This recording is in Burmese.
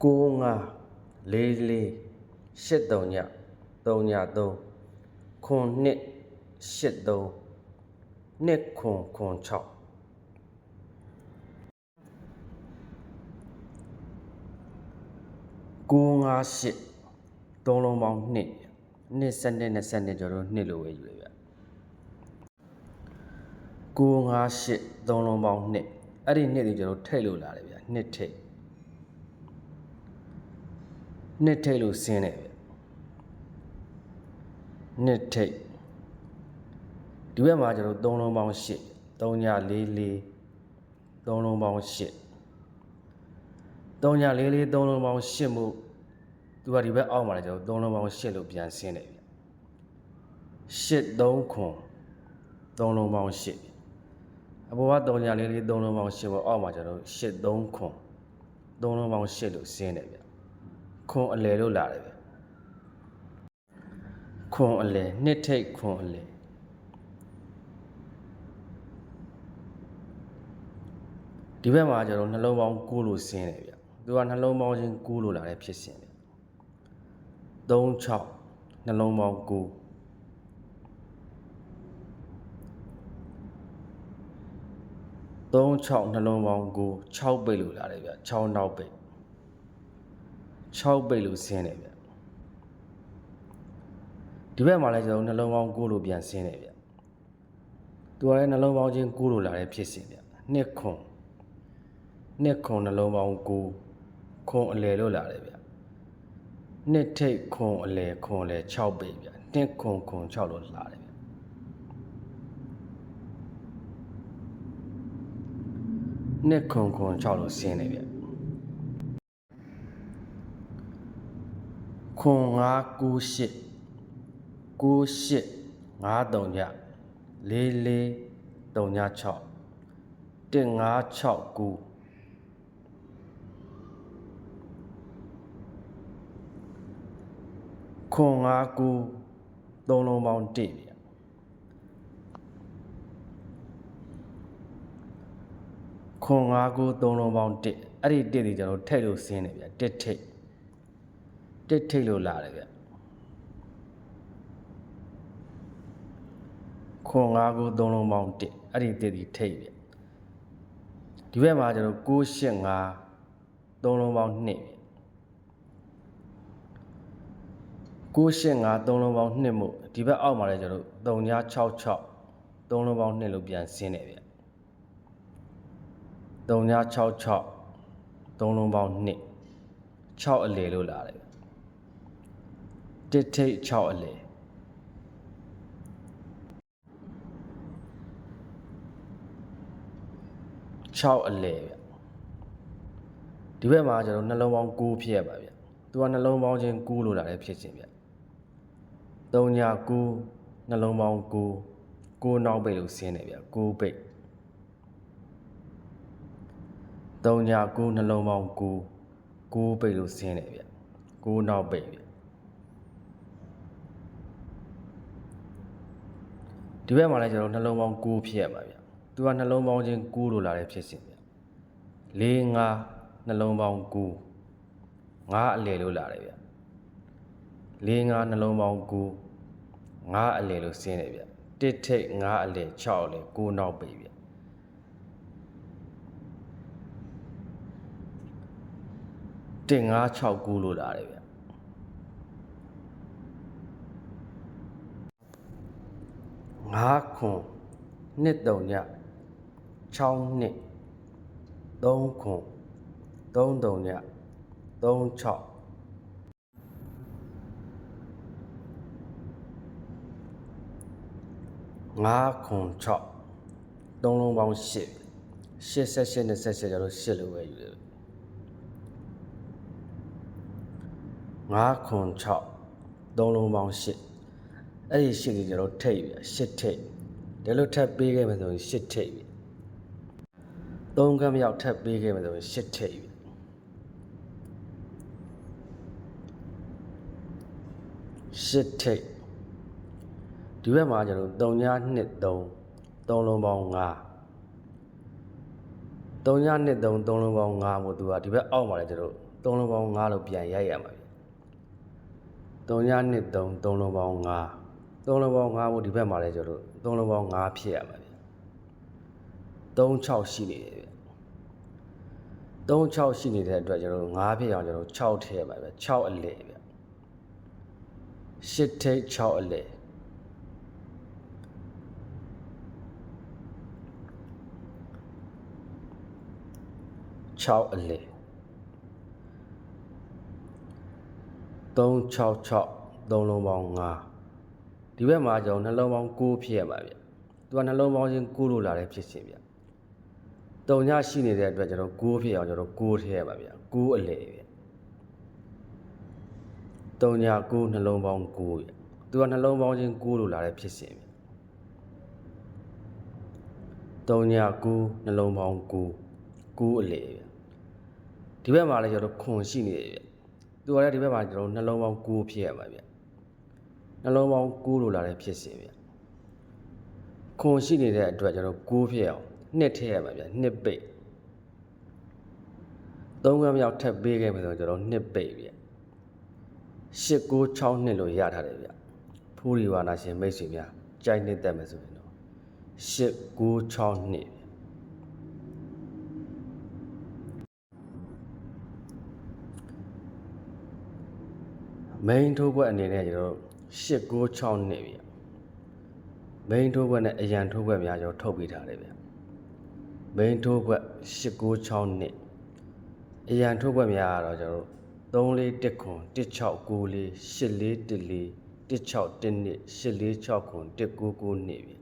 9 5 4 4 8 3ည3ည3ခွန်2 8 3နှစ်ခွန်ခွန်6 9 5 8သုံးလုံးပေါင်း2နှစ်စနစ်နဲ့စနစ်ကျွန်တော်တို့နှစ်လို့ပဲယူရဗျ9 5 8သုံးလုံးပေါင်း2အဲ့ဒီနှစ်တွေကျွန်တော်ထိတ်လို့လာတယ်ဗျနှစ်ထိတ် နှစ်ထိတ်လို့ဆင်းတယ်ဗျနှစ်ထိတ်ဒီဘက်မှာကျွန်တော်သုံးလုံးပေါင်း8 3ည4 4သုံးလုံးပေါင်း8 3ည4 4သုံးလုံးပေါင်း8မှုသူကဒီဘက်အောက်မှာလည်းကျွန်တော်သုံးလုံးပေါင်း8လို့ပြန်ဆင်းတယ်ဗျ8 3ခွန်သုံးလုံးပေါင်း8အပေါ်က3ည4 4သုံးလုံးပေါင်း8ပေါ့အောက်မှာကျွန်တော်8 3ခွန်သုံးလုံးပေါင်း8လို့ဆင်းတယ်ဗျ ခွန်အလယ်လို့လာတယ်ဗျခွန်အလယ်နှစ်ထိတ်ခွန်အလယ်ဒီဘက်မှာကျွန်တော်နှလုံးပေါင်း9လို့ဆင်းတယ်ဗျသူကနှလုံးပေါင်းချင်း9လို့လာတဲ့ဖြစ်စဉ်ဗျ3 6နှလုံးပေါင်း9 3 6နှလုံးပေါင်း9 6ပိတ်လို့လာတယ်ဗျ6နောက်ပိတ် 6ပိတ်လို့ဆင်းတယ်ဗျဒီဘက်မှာလည်းကျွန်တော်နှလုံးပေါင်း9လို့ပြန်ဆင်းတယ်ဗျသူကလည်းနှလုံးပေါင်းချင်း9လို့လာတဲ့ဖြစ်စဉ်ဗျနှစ်ခွန်နှစ်ခွန်နှလုံးပေါင်း9ခွန်အလယ်လို့လာတယ်ဗျနှစ်ထိတ်ခွန်အလယ်ခွန်အလယ်6ပိတ်ဗျနှစ်ခွန်ခွန်6လို့လာတယ်ဗျနှစ်ခွန်ခွန်6လို့ဆင်းတယ်ဗျ ခွန်9 9 8 9 8 5 3ည4 4 3ည6 1 5 6 9ခွန်၅ကူသုံးလုံးပေါင်း1ဗျခွန်၅ကူသုံးလုံးပေါင်း1အဲ့ဒီ1ဒီကျွန်တော်ထိတ်လို့ဆင်းတယ်ဗျ1ထိ တ်1ထိတ်လို့လာတယ်ဗျခွန်၅ကူသုံးလုံးပေါင်း1အဲ့ဒီ1ဒီထိတ်ဗျဒီဘက်မှာကျွန်တော်6 8 5သုံးလုံးပေါင်း2ဗျ985သုံးလုံးပေါင်း2မှုဒီဘက်အောက်မှာလည်းကျွန်တော်တို့3966သုံးလုံးပေါင်း2လို့ပြန်ဆင်းတယ်ဗျ3966သုံးလုံးပေါင်း2 6အလယ်လို့လာတယ်ဗျ တစ်ထိတ်6အလယ်6အလယ်ဗျဒီဘက်မှာကျွန်တော်နှလုံးပေါင်း9ဖြစ်ရပါဗျသူကနှလုံးပေါင်းချင်း9လို့လာတယ်ဖြစ်ခြင်းဗျ3ည9နှလုံးပေါင်း9 9နောက်ပိတ်လို့ဆင်းတယ်ဗျ9ပိတ်3ည9နှလုံးပေါင်း9 9ပိတ်လို့ဆင်းတယ်ဗျ9နောက်ပိတ်ဗျ ဒီဘက်မှာလည်းကျွန်တော်နှလုံးပေါင်း9ဖြစ်ရပါဗျသူကနှလုံးပေါင်းချင်း9လို့လာတဲ့ဖြစ်စဉ်ဗျ4 5နှလုံးပေါင်း9 9အလယ်လို့လာတယ်ဗျ4 5နှလုံးပေါင်း9 9အလယ်လို့ဆင်းတယ်ဗျတစ်ထိတ်9အလယ်6အလယ်9နောက်ပေဗျတစ်9 6 9လို့လာတယ်ဗျ 9ခွန်နှစ်တုံည6နှစ်3ခွန်3တုံည36 5ခွန်6သုံးလုံးပေါင်း8 88 28ကျတော့8လို့ပဲယူတယ်5ခွန်6သုံးလုံးပေါင်း8 အဲ့ဒီ8ကြီးကျတော့ထိတ်ပြီ8ထိတ်ဒါလို့ထပ်ပေးခဲ့မယ်ဆိုရင်8ထိတ်ပြီ3ကမ်းမြောက်ထပ်ပေးခဲ့မယ်ဆိုရင်8ထိတ်ပြီ8ထိတ်ဒီဘက်မှာကျတော့3ည2 3 3လုံးပေါင်း5 3ည2 3 3လုံးပေါင်း5မို့သူကဒီဘက်အောက်မှာလည်းကျတော့3သုံးလုံးပေါင်း9လို့ပြန်ရိုက်ရမှာဗျ3ညနှစ်3သုံးလုံးပေါင်း9 သုံးလုံးပေါင်း9ကိုဒီဘက်မှာလဲကျွန်တော်တို့သုံးလုံးပေါင်း9ဖြစ်ရမှာဗျ3 6ရှိနေတယ်ဗျ3 6ရှိနေတဲ့အတွက်ကျွန်တော်တို့9ဖြစ်အောင်ကျွန်တော်6ထည့်ရမှာဗျ6အလဲဗျ8ထိတ်6အလဲ6အလဲ366သုံးလုံးပေါင်း5 ဒီဘက်မှာကျွန်တော်နှလုံးပေါင်း9ဖြစ်ရမှာဗျသူကနှလုံးပေါင်းချင်း9လို့လာတဲ့ဖြစ်စဉ်ဗျတုံညရှိနေတဲ့အတွက်ကျွန်တော်9ဖြစ်အောင်ကျွန်တော်9ထည့်ရပါဗျ9အလဲဗျတုံည9နှလုံးပေါင်း9ဗျသူကနှလုံးပေါင်းချင်း9လို့လာတဲ့ဖြစ်စဉ်ဗျတုံည9နှလုံးပေါင်း9 9အလဲဗျဒီဘက်မှာလည်းကျွန်တော်ခွန်ရှိနေတယ်ဗျသူကလည်းဒီဘက်မှာကျွန်တော်နှလုံးပေါင်း9ဖြစ်ရမှာဗျ နှလုံးပေါင်း9လို့လာတဲ့ဖြစ်စဉ်ဗျခွန်ရှိနေတဲ့အတွက်ကျွန်တော်9ဖြစ်အောင်နှစ်ထည့်ရမှာဗျနှစ်ပိတ်သုံးခန်းမြောက်ထပ်ပေးခဲ့မယ်ဆိုတော့ကျွန်တော်နှစ်ပိတ်ဗျ8 9 6နှစ်လို့ရထားတယ်ဗျဖူးရီဝါနာရှင်မိတ်ဆွေများကြိုက်နှစ်သက်မယ်ဆိုရင်တော့8 9 6နှစ်ဗျ main ထိုးခွက်အနေနဲ့ကျွန်တော်တို့ 896နှစ်ဗျ main ထိုးခွက်နဲ့အရန်ထိုးခွက်များကျွန်တော်ထုတ်ပေးထားတယ်ဗျ main ထိုးခွက်896နှစ်အရန်ထိုးခွက်များကတော့ကျွန်တော်တို့3410 1694 8414 1612 8469 199နှစ်ဗျ